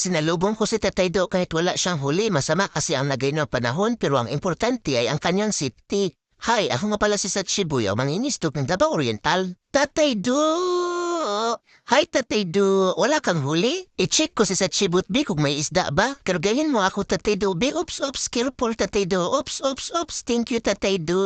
Sinalubong ko si Tatay Do kahit wala siyang huli. Masama kasi ang lagay ng panahon pero ang importante ay ang kanyang safety. Hi, ako nga pala si Sachibuyo, mangingistok ng Davao Oriental. Tatay Do! Hi, Tatay Do. Wala kang huli? I-check ko si Sachibut B kung may isda ba. Kargahin mo ako, Tatay Do B. Oops, oops, careful, Tatay Do. Oops, oops, oops. Thank you, Tatay Do.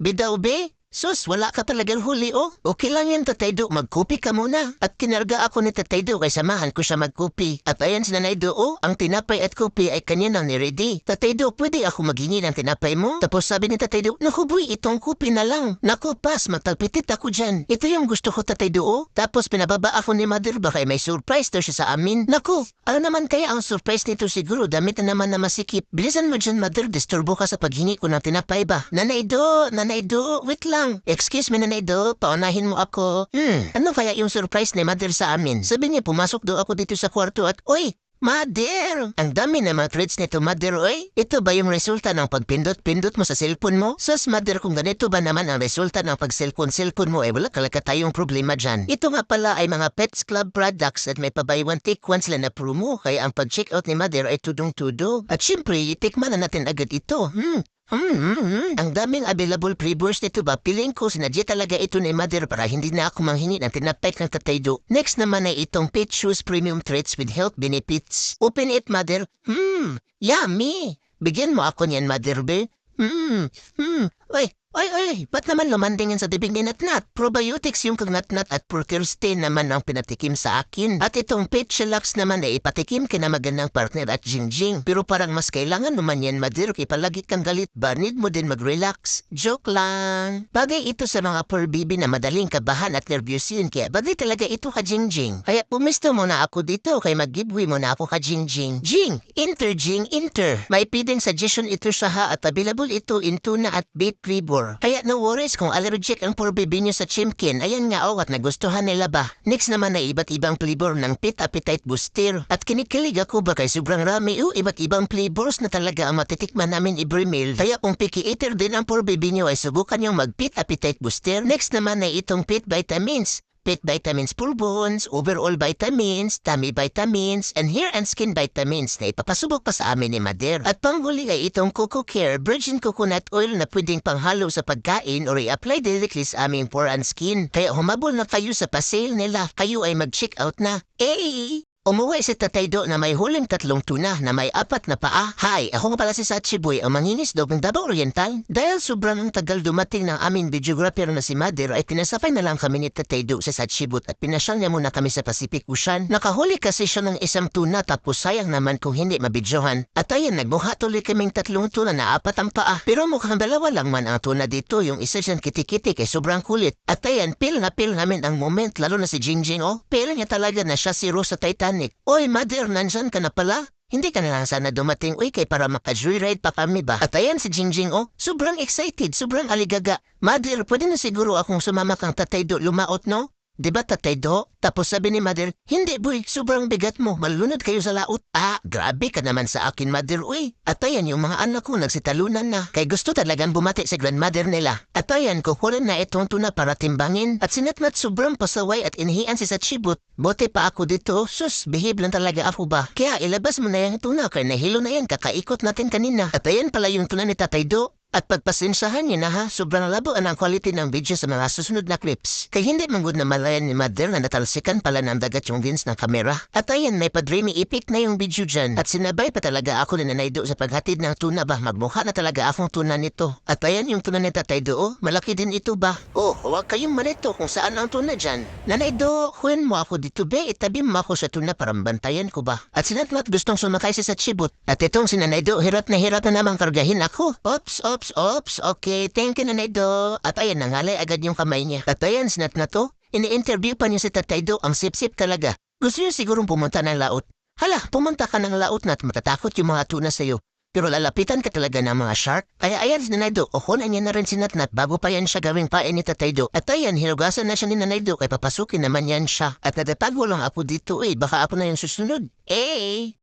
Bidaw B? Sus, wala ka talagang huli, oh. Okay lang yan, Tatay Do. Magkupi ka muna. At kinarga ako ni Tatay Do kay samahan ko siya magkupi. At ayan si Nanay Do, oh. Ang tinapay at kupi ay kanya nang ni-ready. Tatay Do, pwede ako maghingi ng tinapay mo? Tapos sabi ni Tatay Do, Naku, itong kupi na lang. Naku, pas, magtagpitit ako dyan. Ito yung gusto ko, Tatay Do, oh. Tapos pinababa ako ni Mother baka may surprise daw siya sa amin. Naku, ano naman kaya ang surprise nito siguro? Damit na naman na masikip. Bilisan mo dyan, Mother. Disturbo ka sa paghingi ko ng tinapay ba? Nanay Do, Nanay Do, wait lang. Excuse me, Nanay Do. Paunahin mo ako. Hmm, ano kaya yung surprise ni Mother sa amin? Sabi niya, pumasok do ako dito sa kwarto at, Oy, Mother! Ang dami na mga treats nito, Mother, oy. Ito ba yung resulta ng pagpindot-pindot mo sa cellphone mo? Sus, Mother, kung ganito ba naman ang resulta ng pag-cellphone-cellphone mo, eh wala talaga tayong problema dyan. Ito nga pala ay mga Pets Club products at may pabay one take one sila na promo, kaya ang pag-check out ni Mother ay tudong-tudo. At syempre, itikman na natin agad ito. Hmm, Hmm, hmm, hmm. Ang daming available pre-burst nito ba? Piling ko sinadya talaga ito ni Mother para hindi na ako manghingi ng tinapay ng tataydo. Next naman ay itong Pet Shoes Premium Treats with health benefits. Open it, Mother. Hmm, yummy. Bigyan mo ako niyan, Mother Be. Hmm, hmm. Oy, oy, oy. Ba't naman lumandingin sa dibing ni Natnat? Probiotics yung kang Natnat at Procurstein naman ang pinatikim sa akin. At itong Pet Chillax naman ay ipatikim kina magandang partner at Jingjing. Pero parang mas kailangan naman yan, Mother, kay palagi kang galit ba? Need mo din mag-relax. Joke lang. Bagay ito sa mga poor baby na madaling kabahan at nervyos yun, kaya bagay talaga ito ka Jingjing. Kaya pumisto muna ako dito, kay mag-giveaway muna ako ka Jingjing. Jing! Inter, Jing, Inter! May pideng suggestion ito sa ha at available ito in tuna at beef flavor. Kaya no worries kung allergic ang poor baby nyo sa chimkin, ayan nga oh at nagustuhan nila ba. Next naman ay iba't ibang flavor ng Pit Appetite Booster. At kinikilig ako ba kay sobrang rami o iba't ibang flavors na talaga ang matitikman namin every meal. Kaya kung picky eater din ang poor baby nyo ay subukan yung mag Pit Appetite Booster. Next naman ay itong Pit Vitamins. Pet vitamins for bones, overall vitamins, tummy vitamins, and hair and skin vitamins na ipapasubok pa sa amin ni Mader. At panghuli ay itong Coco Care Virgin Coconut Oil na pwedeng panghalo sa pagkain or i-apply directly sa aming pore and skin. Kaya humabol na kayo sa pasale nila, kayo ay mag-check out na. Eh! Umuwi si Tatay Do na may huling tatlong tuna na may apat na paa. Hi, ako nga pala si Sachiboy, ang manginis daw ng Davao Oriental. Dahil sobrang ang tagal dumating ng aming videographer na si Mother ay pinasapay na lang kami ni Tatay Do sa Sachibut at pinasyal niya muna kami sa Pacific Ocean. Nakahuli kasi siya ng isang tuna tapos sayang naman kung hindi mabidyohan. At ayan, nagbuha tuloy kaming tatlong tuna na apat ang paa. Pero mukhang dalawa lang man ang tuna dito, yung isa siyang kitikiti kay sobrang kulit. At ayan, pil na pil namin ang moment, lalo na si Jingjing, oh. Pil niya talaga na siya si Rose sa Titanic. Oy, mother, nandyan ka na pala? Hindi ka na lang sana dumating, uy, kay para maka-joyride pa kami ba? At ayan si Jingjing, oh, sobrang excited, sobrang aligaga. Mother, pwede na siguro akong sumama kang tatay do lumaot, no? Diba tatay do? Tapos sabi ni mother, hindi boy, sobrang bigat mo, malunod kayo sa laot. Ah, grabe ka naman sa akin mother, uy. At ayan yung mga anak ko nagsitalunan na. Kay gusto talagang bumati sa grandmother nila. At ayan, kukunin na itong tuna para timbangin. At sinatmat sobrang pasaway at inhian si Sachibut. Bote pa ako dito, sus, behave lang talaga ako ba? Kaya ilabas mo na yung tuna, kaya nahilo na yan, kakaikot natin kanina. At ayan pala yung tuna ni tatay do. At pagpasensahan niyo na ha, sobrang labo ang quality ng video sa mga susunod na clips. Kaya hindi manggod na malayan ni Mother na natalsikan pala ng dagat yung lens ng kamera. At ayan, may pa-dreamy epic na yung video dyan. At sinabay pa talaga ako ni Nanay sa paghatid ng tuna ba. Magmukha na talaga akong tuna nito. At ayan yung tuna ni Tatay Do, malaki din ito ba? Oh, huwag kayong malito kung saan ang tuna dyan. Nanay Do, huwin mo ako dito be, itabi mo ako sa tuna para bantayan ko ba? At sinatmat gustong sumakay si sa chibut. At itong si Nanay Do, hirap na hirap na namang kargahin ako. Ops, ops, ops, okay, thank you Nanay Do. At ayan, nangalay agad yung kamay niya. At ayan, sinat na to. Ini-interview pa niya si Tatay Do, ang sip-sip talaga. Gusto niya sigurong pumunta ng laot. Hala, pumunta ka ng laot na at matatakot yung mga tuna sa'yo. Pero lalapitan ka talaga ng mga shark. Kaya ayan Nanay Do, okunan niya na rin si Natnat bago pa yan siya gawing pain ni Tatay Do. At ayan, hinugasan na siya ni Nanay Do kay papasukin naman yan siya. At natatago lang ako dito eh, baka ako na yung susunod. Eh!